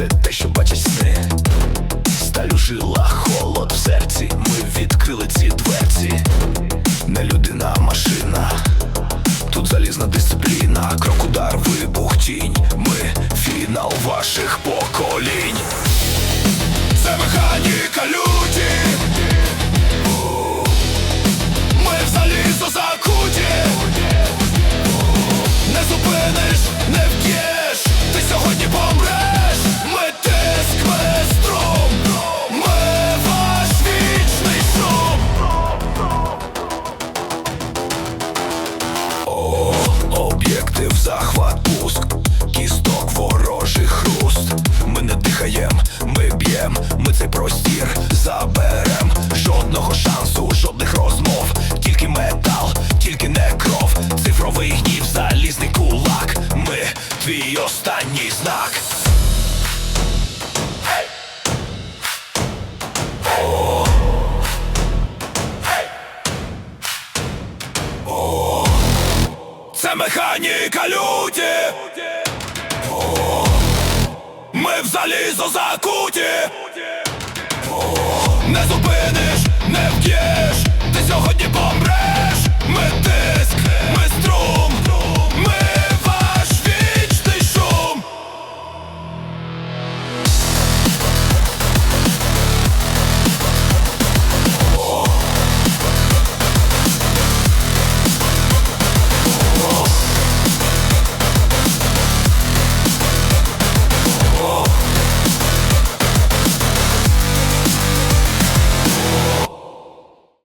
це те, що бачить сни Сталю жила, холод в серці. Ми відкрили ці дверці. Не людина, а машина. Тут залізна дисципліна, крок удар, вибух, тінь. Ми фінал ваших поколінь. Це механіка цей простір заберем жодного шансу, жодних розмов, тільки метал, тільки не кров, цифровий гнів, залізний кулак. Ми твій останній знак. Це механіка люті, Ми в залізо закуті. Не зупиниш, не вб'єш, ти сьогодні помреш.